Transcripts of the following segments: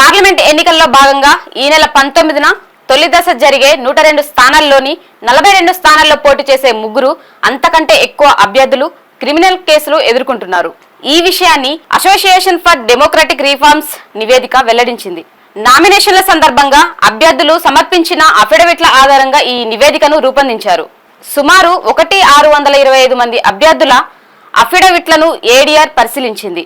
Parliament ఎన్నికల్లో భాగంగా ఈ నెల పంతొమ్మిదిన తొలి దశ జరిగే నూట రెండు స్థానాల్లోని నలభై రెండు స్థానాల్లో పోటీ చేసే ముగ్గురు అంతకంటే ఎక్కువ అభ్యర్థులు క్రిమినల్ కేసులు ఎదుర్కొంటున్నారు. ఈ విషయాన్ని అసోసియేషన్ ఫర్ డెమోక్రటిక్ రిఫార్మ్స్ నివేదిక వెల్లడించింది. నామినేషన్ల సందర్భంగా అభ్యర్థులు సమర్పించిన అఫిడవిట్ల ఆధారంగా ఈ నివేదికను రూపొందించారు. సుమారు ఒకటి ఆరు వందల ఇరవై ఐదు మంది అభ్యర్థుల అఫిడవిట్లను ఏడీఆర్ పరిశీలించింది.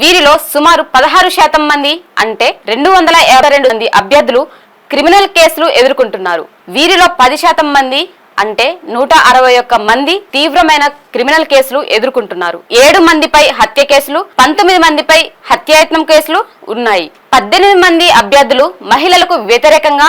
వీరిలో సుమారు పదహారు శాతం మంది అంటే రెండు వందల యాభై రెండు మంది అభ్యర్థులు క్రిమినల్ కేసులు ఎదుర్కొంటున్నారు. వీరిలో పది శాతం మంది అంటే నూట అరవై ఒక్క మంది తీవ్రమైన క్రిమినల్ కేసులు ఎదుర్కొంటున్నారు. ఏడు మందిపై హత్య కేసులు పంతొమ్మిది మందిపై హత్యాయత్నం కేసులు ఉన్నాయి. పద్దెనిమిది మంది అభ్యర్థులు మహిళలకు వ్యతిరేకంగా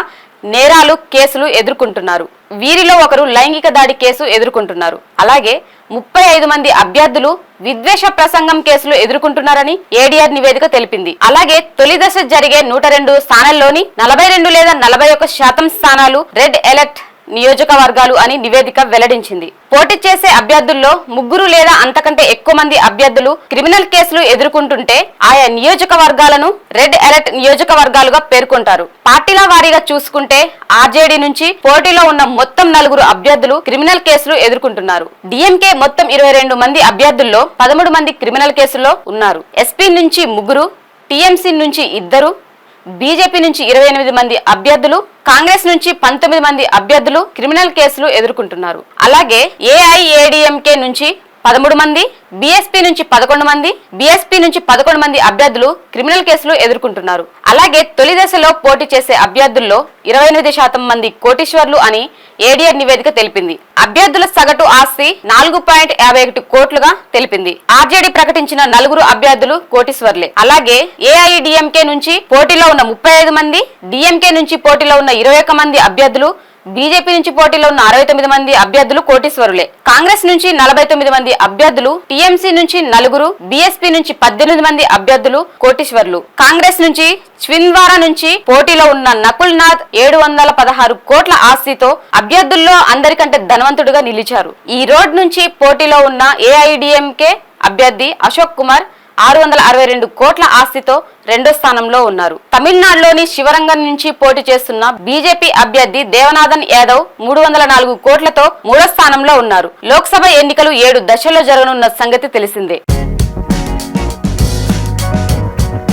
నేరాలు కేసులు ఎదుర్కొంటున్నారు. వీరిలో ఒకరు లైంగిక దాడి కేసు ఎదుర్కొంటున్నారు. అలాగే ముప్పై ఐదు మంది అభ్యర్థులు విద్వేష ప్రసంగం కేసులు ఎదుర్కొంటున్నారని ఏడీఆర్ నివేదిక తెలిపింది. అలాగే తొలి దశ జరిగే నూట రెండు స్థానాల్లోని నలభై రెండు లేదా నలభై ఒక్క శాతం స్థానాలు రెడ్ ఎలర్ట్ నియోజకవర్గాలు అని నివేదిక వెల్లడించింది. పోటీ చేసే అభ్యర్థుల్లో ముగ్గురు లేదా అంతకంటే ఎక్కువ మంది అభ్యర్థులు క్రిమినల్ కేసులు ఎదుర్కొంటుంటే ఆయా నియోజకవర్గాలను రెడ్ అలర్ట్ నియోజకవర్గాలుగా పేర్కొంటారు. పార్టీల వారీగా చూసుకుంటే ఆర్జేడీ నుంచి పోటీలో ఉన్న మొత్తం నలుగురు అభ్యర్థులు క్రిమినల్ కేసులు ఎదుర్కొంటున్నారు. డిఎంకే మొత్తం ఇరవై రెండు మంది అభ్యర్థుల్లో పదమూడు మంది క్రిమినల్ కేసుల్లో ఉన్నారు. ఎస్పీ నుంచి ముగ్గురు టీఎంసీ నుంచి ఇద్దరు బీజేపీ నుంచి ఇరవై ఎనిమిది మంది అభ్యర్థులు కాంగ్రెస్ నుంచి పంతొమ్మిది మంది అభ్యర్థులు క్రిమినల్ కేసులు ఎదుర్కొంటున్నారు. అలాగే ఏఐఏడిఎంకే నుంచి పదమూడు మంది బీఎస్పీ నుంచి పదకొండు మంది బీఎస్పీ నుంచి పదకొండు మంది అభ్యర్థులు క్రిమినల్ కేసులు ఎదుర్కొంటున్నారు. అలాగే తొలి దశలో పోటీ చేసే అభ్యర్థుల్లో ఇరవై ఎనిమిది శాతం మంది కోటీశ్వర్లు అని ఏడీఆర్ నివేదిక తెలిపింది. అభ్యర్థుల సగటు ఆస్తి నాలుగు పాయింట్ యాభై ఒకటి కోట్లుగా తెలిపింది. ఆర్జేడీ ప్రకటించిన నలుగురు అభ్యర్థులు కోటీశ్వర్లే. అలాగే ఏఐడిఎంకే నుంచి పోటీలో ఉన్న ముప్పై ఐదు మంది డిఎంకే నుంచి పోటీలో ఉన్న ఇరవై మంది అభ్యర్థులు బీజేపీ నుంచి పోటీలో ఉన్న అరవై తొమ్మిది మంది అభ్యర్థులు కోటీశ్వరులే. కాంగ్రెస్ నుంచి నలభై తొమ్మిది మంది అభ్యర్థులు టీఎంసీ నుంచి నలుగురు బీఎస్పీ నుంచి పద్దెనిమిది మంది అభ్యర్థులు కోటీశ్వరులు. కాంగ్రెస్ నుంచి చిన్వారా నుంచి పోటీలో ఉన్న నకుల్ నాథ్ ఏడు వందల పదహారు కోట్ల ఆస్తితో అభ్యర్థుల్లో అందరికంటే ధనవంతుడిగా నిలిచారు. ఈ రోడ్ నుంచి పోటీలో ఉన్న ఏఐడిఎంకే అభ్యర్థి అశోక్ కుమార్ ఆరు వందల అరవై రెండు కోట్ల ఆస్తితో రెండో స్థానంలో ఉన్నారు. తమిళనాడులోని శివరంగం నుంచి పోటీ చేస్తున్న బీజేపీ అభ్యర్థి దేవనాథన్ యాదవ్ మూడు వందల నాలుగు కోట్లతో మూడో స్థానంలో ఉన్నారు. లోక్సభ ఎన్నికలు ఏడు దశల్లో జరగనున్న సంగతి తెలిసిందే.